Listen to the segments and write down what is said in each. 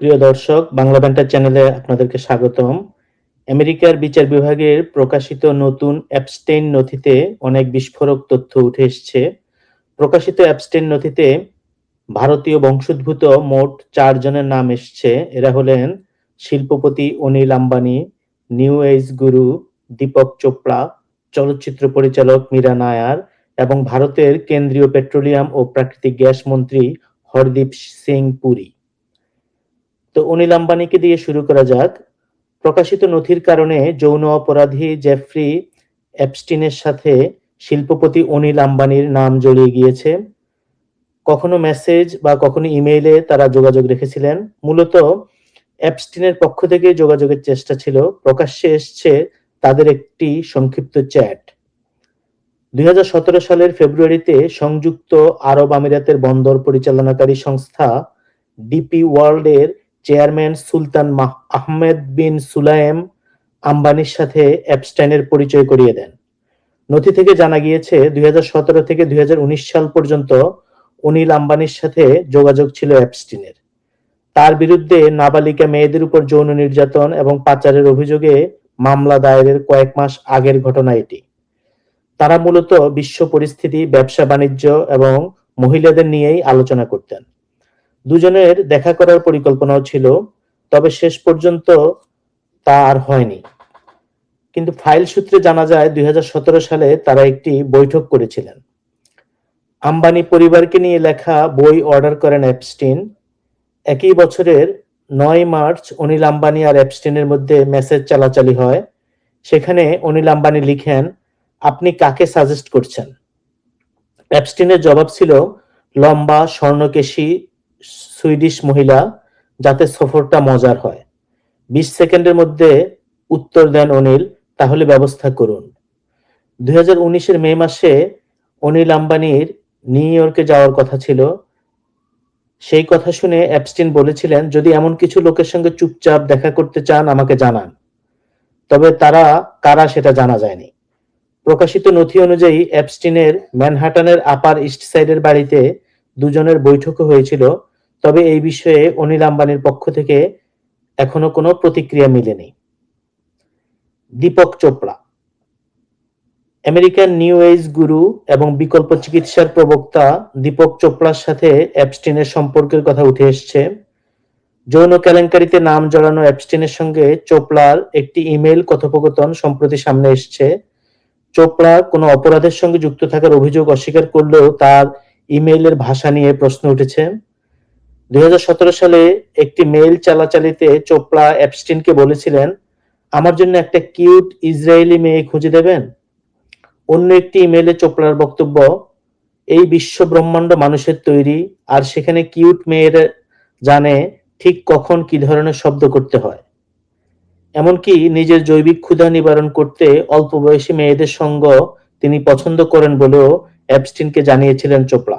প্রিয় দর্শক, বাংলা ব্যান্টার চ্যানেলে আপনাদেরকে স্বাগতম। আমেরিকার বিচার বিভাগের প্রকাশিত নতুন অ্যাবস্টেইন নথিতে অনেক বিস্ফোরক তথ্য উঠে এসছে। প্রকাশিত অ্যাবস্টেইন নথিতে ভারতীয় বংশোদ্ভূত মোট চারজনের নাম এসছে। এরা হলেন শিল্পপতি অনিল আম্বানি, নিউ এজ গুরু দীপক চোপড়া, চলচ্চিত্র পরিচালক মীরা নায়ার এবং ভারতের কেন্দ্রীয় পেট্রোলিয়াম ও প্রাকৃতিক গ্যাস মন্ত্রী হরদীপ সিং পুরী। তো অনিল আম্বানিকে দিয়ে শুরু করা যাক। প্রকাশিত নথির কারণে যৌন অপরাধী জেফ্রি অ্যাপস্টিনের সাথে শিল্পপতি অনিল আম্বানির নাম জড়িয়ে গিয়েছে। কখনো মেসেজ বা কখনো ইমেইলে তারা যোগাযোগ রেখেছিলেন। মূলত অ্যাপস্টিনের পক্ষ থেকে যোগাযোগের চেষ্টা ছিল। প্রকাশ্যে এসছে তাদের একটি সংক্ষিপ্ত চ্যাট। দুই হাজার সতেরো সালের ফেব্রুয়ারিতে সংযুক্ত আরব আমিরাতের বন্দর পরিচালনাকারী সংস্থা ডিপি ওয়ার্ল্ডের চেয়ারম্যান সুলতান আহমেদ বিন সুলায়েম আম্বানির সাথে অ্যাপস্টাইনের পরিচয় করিয়ে দেন। নথি থেকে জানা গিয়েছে, দুই হাজার সতেরো থেকে দুই হাজার উনিশ সাল পর্যন্ত অনিল আম্বানির সাথে যোগাযোগ ছিল অ্যাপস্টিনের তার বিরুদ্ধে নাবালিকা মেয়েদের উপর যৌন নির্যাতন এবং পাচারের অভিযোগে মামলা দায়েরের কয়েক মাস আগের ঘটনা এটি। তারা মূলত বিশ্ব পরিস্থিতি, ব্যবসা বাণিজ্য এবং মহিলাদের নিয়েই আলোচনা করতেন। দুজনের দেখা করার পরিকল্পনাও ছিল, তবে শেষ পর্যন্ত তা আর হয়নি। কিন্তু ফাইল সূত্রে জানা যায় দু হাজার সতেরো সালে তারা একটি বৈঠক করেছিলেন। আম্বানি পরিবারকে নিয়ে লেখা বই অর্ডার করেন অ্যাপস্টিন। একই বছরের নয় মার্চ অনিল আম্বানি আর অ্যাপস্টিনের মধ্যে মেসেজ চালাচালি হয়। সেখানে অনিল আম্বানি লিখেন, আপনি কাকে সাজেস্ট করছেন? অ্যাপস্টিনের জবাব ছিল, লম্বা, স্বর্ণকেশী সুইডিশ মহিলা যাতে সফরটা মজার হয়। বিশ সেকেন্ডের মধ্যে উত্তর দেন অনিল, তাহলে ব্যবস্থা করুন। দুই হাজার উনিশের মে মাসে অনিল আম্বানির নিউ ইয়র্কে যাওয়ার কথা ছিল। সেই কথা শুনে অ্যাপস্টিন বলেছিলেন, যদি এমন কিছু লোকের সঙ্গে চুপচাপ দেখা করতে চান, আমাকে জানান। তবে তারা, কারা সেটা জানা যায়নি। প্রকাশিত নথি অনুযায়ী অ্যাপস্টিনের ম্যানহাটানের আপার ইস্ট সাইডের বাড়িতে দুজনের বৈঠকও হয়েছিল। তবে এই বিষয়ে অনিল আম্বানির পক্ষ থেকে এখনও কোনো প্রতিক্রিয়া মিলেনি। Deepak Chopra, American new age guru এবং বিকল্প চিকিৎসার প্রবক্তা দীপক চোপড়ার সাথে অ্যাপস্টিনের সম্পর্কের কথা উঠে এসছে। যৌন কেলেঙ্কারিতে নাম জড়ানো অ্যাপস্টিনের সঙ্গে চোপড়ার একটি ইমেল কথোপকথন সম্প্রতি সামনে এসছে। চোপড়া কোনো অপরাধের সঙ্গে যুক্ত থাকার অভিযোগ অস্বীকার করলেও তার ইমেইলের ভাষা নিয়ে প্রশ্ন উঠেছে। দুই হাজার সতেরো সালে একটি মেইল চালাচালিতে চোপড়া অ্যাপস্টিনকে বলেছিলেন, আমার জন্য একটা কিউট ইসরায়েলি মেয়ে খুঁজে দেবেন? অন্য একটি ইমেইলে চোপড়ার বক্তব্য, এই বিশ্ব ব্রহ্মাণ্ড মানুষের তৈরি, আর সেখানে কিউট মেয়েরা জানে ঠিক কখন কি ধরনের শব্দ করতে হয়। এমনকি নিজের জৈবিক ক্ষুধা নিবারণ করতে অল্প বয়সী মেয়েদের সঙ্গ তিনি পছন্দ করেন বলেও অ্যাপস্টিনকে জানিয়েছিলেন চোপড়া।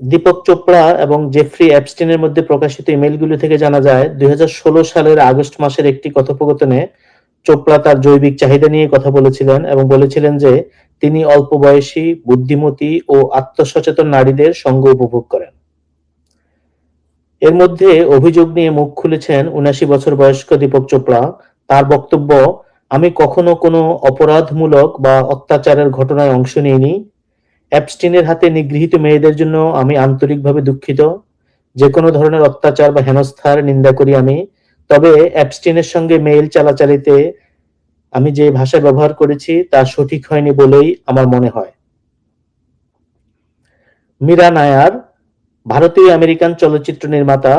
দীপক চোপড়া এবং জেফ্রি অ্যাপস্টিনের মধ্যে প্রকাশিত ইমেলগুলো থেকে জানা যায়, দুই হাজার ষোলো সালের আগস্ট মাসের একটি কথোপকথনে চোপড়া তার জৈবিক চাহিদা নিয়ে কথা বলেছিলেন এবং বলেছিলেন যে তিনি অল্প বয়সী, বুদ্ধিমতী ও আত্মসচেতন নারীদের সঙ্গ উপভোগ করেন। এর মধ্যে অভিযোগ নিয়ে মুখ খুলেছেন উনাশি বছর বয়স্ক দীপক চোপড়া। তার বক্তব্য, আমি কখনো কোনো অপরাধমূলক বা অত্যাচারের ঘটনায় অংশ নিইনি। অ্যাপস্টিনের হাতে নিগৃহীত মেয়েদের জন্য আমি আন্তরিকভাবে দুঃখিত। যে কোনো ধরনের অত্যাচার বা হেনস্থার নিন্দা করি আমি। তবে অ্যাপস্টিনের সঙ্গে মেইল চালাচালিতে আমি যে ভাষা ব্যবহার করেছি তা সঠিক হয়নি বলেই আমার মনে হয়। মীরা নায়ার, ভারতীয় আমেরিকান চলচ্চিত্র নির্মাতা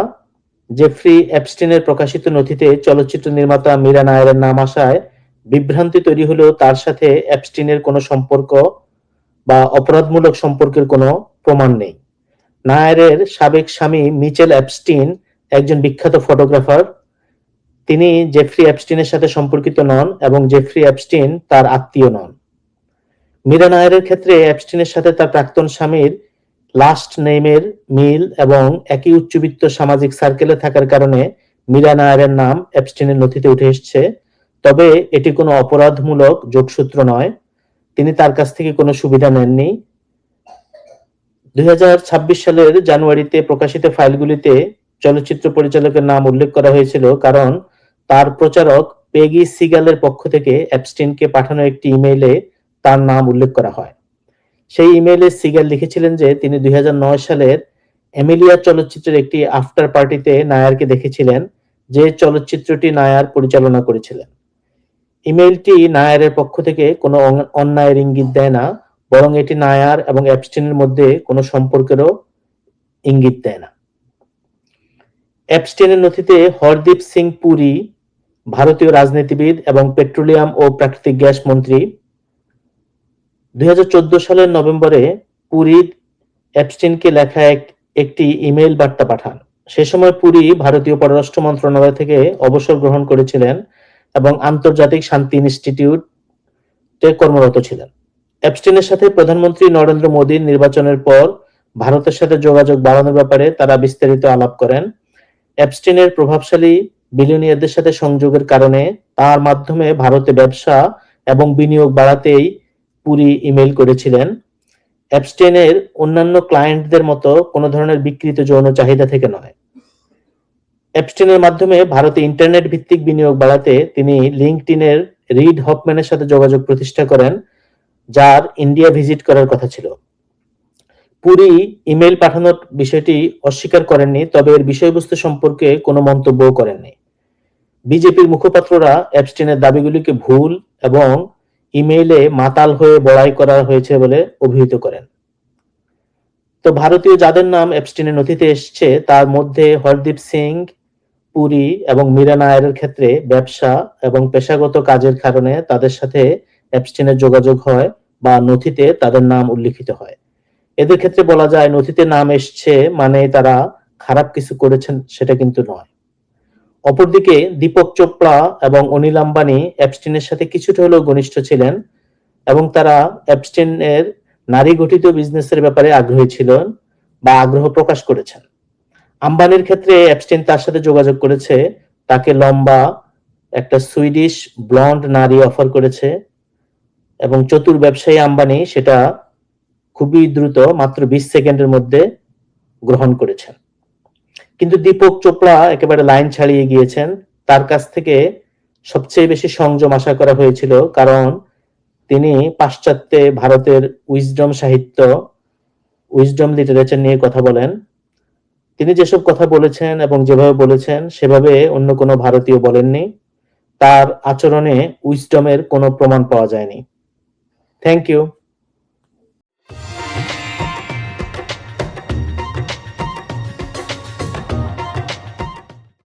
জেফ্রি অ্যাপস্টিনের প্রকাশিত নথিতে চলচ্চিত্র নির্মাতা মীরা নায়ারের নাম আসায় বিভ্রান্তি তৈরি হলেও তার সাথে অ্যাপস্টিনের কোনো সম্পর্ক বা অপরাধমূলক সম্পর্কের কোনো প্রমাণ নেই। নায়ারের সাবেক স্বামী মিচেল অ্যাপস্টিন, একজন বিখ্যাত ফটোগ্রাফার, তিনি জেফ্রি অ্যাপস্টিনের সাথে সম্পর্কিত নন এবং জেফ্রি অ্যাপস্টিন তার আত্মীয় নন। মীরা নায়ারের ক্ষেত্রে অ্যাপস্টিনের সাথে তার প্রাক্তন স্বামীর লাস্ট নেমের মিল এবং একই উচ্চবিত্ত সামাজিক সার্কেলে থাকার কারণে মীরা নায়ারের নাম অ্যাপস্টিনের নথিতে উঠে এসছে। তবে এটি কোনো অপরাধমূলক যোগসূত্র নয়। তিনি তার কাছ থেকে কোনো সুবিধা নেননি। দুই সালের জানুয়ারিতে প্রকাশিত ফাইলগুলিতে চলচ্চিত্র পরিচালকের নাম উল্লেখ করা হয়েছিল কারণ তার প্রচারক পেগি সিগালের পক্ষ থেকে অ্যাপস্টিনকে পাঠানো একটি ইমেইলে তার নাম উল্লেখ করা হয়। সেই ইমেইলে সিগাল লিখেছিলেন যে তিনি দুই হাজার নয় সালের এমিলিয়া চলচ্চিত্রের একটি আফটার পার্টিতে নায়ারকে দেখেছিলেন, যে চলচ্চিত্রটি নায়ার পরিচালনা করেছিলেন। ইমেইলটি নায়ারের পক্ষ থেকে কোনো অন্যায়ের ইঙ্গিত দেয় না, বরং এটি নায়ার এবং অ্যাপস্টিনের মধ্যে কোনো সম্পর্কেরও ইঙ্গিত দেয় না। অ্যাপস্টিনের নথিতে হরদীপ সিং পুরী, ভারতীয় রাজনীতিবিদ এবং পেট্রোলিয়াম ও প্রাকৃতিক গ্যাস মন্ত্রী। দুই হাজার চোদ্দ সালের নভেম্বরে পুরী অ্যাপস্টিনকে লেখা এক, একটি ইমেইল বার্তা পাঠান। সে সময় পুরী ভারতীয় পররাষ্ট্র মন্ত্রণালয় থেকে অবসর গ্রহণ করেছিলেন এবং আন্তর্জাতিক শান্তি ইনস্টিটিউটে কর্মরত ছিলেন। অ্যাপস্টিনের সাথে প্রধানমন্ত্রী নরেন্দ্র মোদীর নির্বাচনের পর ভারতের সাথে যোগাযোগ বাড়ানোর ব্যাপারে তারা বিস্তারিত আলাপ করেন। অ্যাপস্টিনের প্রভাবশালী বিলিয়নিয়ারদের সাথে সংযোগের কারণে তার মাধ্যমে ভারতে ব্যবসা এবং বিনিয়োগ বাড়াতেই পুরি ইমেল করেছিলেন। অ্যাপস্টেনের অন্যান্য ক্লায়েন্টদের মতো কোনো ধরনের বিকৃত যৌন চাহিদা থেকে নয়। অ্যাপস্টেনের মাধ্যমে ভারতে ইন্টারনেট ভিত্তিক বিনিয়োগ বাড়াতে তিনি লিঙ্কটিনের রিড হপম্যানের সাথে যোগাযোগ প্রতিষ্ঠা করেন, যার ইন্ডিয়া ভিজিট করার কথা ছিল। পুরি ইমেল পাঠানোর বিষয়টি অস্বীকার করেননি, তবে এর বিষয়বস্তু সম্পর্কে কোনো মন্তব্যও করেননি। বিজেপির মুখপাত্ররা অ্যাপস্টিনের দাবিগুলিকে ভুল এবং ইমেইলে মাতাল হয়ে বড়াই করা হয়েছে বলে অভিহিত করেন। তো ভারতীয় যাদের নাম অ্যাপস্টিনের নথিতে এসছে, তার মধ্যে হরদীপ সিং পুরী এবং মীরা নায়ারের ক্ষেত্রে ব্যবসা এবং পেশাগত কাজের কারণে তাদের সাথে অ্যাপস্টিনের যোগাযোগ হয় বা নথিতে তাদের নাম উল্লিখিত হয়। এদের ক্ষেত্রে বলা যায় নথিতে নাম এসছে মানে তারা খারাপ কিছু করেছেন সেটা কিন্তু নয়। অপরদিকে দীপক চোপড়া এবং অনিল আম্বানি অ্যাপস্টিনের সাথে কিছুটা হলেও ঘনিষ্ঠ ছিলেন এবং তারা অ্যাপস্টিনের নারী গঠিত বিজনেসের ব্যাপারে আগ্রহী ছিলেন বা আগ্রহ প্রকাশ করেছেন। আম্বানির ক্ষেত্রে অ্যাপস্টিন তার সাথে যোগাযোগ করেছে। তাকে লম্বা একটা সুইডিশ ব্লন্ড নারী অফার করেছে। এবং চতুর ব্যবসায়ী আম্বানি সেটা খুবই দ্রুত মাত্র বিশ সেকেন্ডের মধ্যে গ্রহণ করেছেন। কিন্তু দীপক চোপড়া একেবারে লাইন ছাড়িয়ে গিয়েছেন। তার কাছ থেকে সবচেয়ে বেশি সংযম আশা করা হয়েছিল কারণ তিনি পাশ্চাত্যে ভারতের উইজডম সাহিত্য উইজডম লিটারেচার নিয়ে কথা বলেন। তিনি যেসব কথা বলেছেন এবং যেভাবে বলেছেন, সেভাবে অন্য কোনো ভারতীয় বলেননি। তার আচরণে উইস্টমের কোনো প্রমাণ পাওয়া যায়নি। Thank you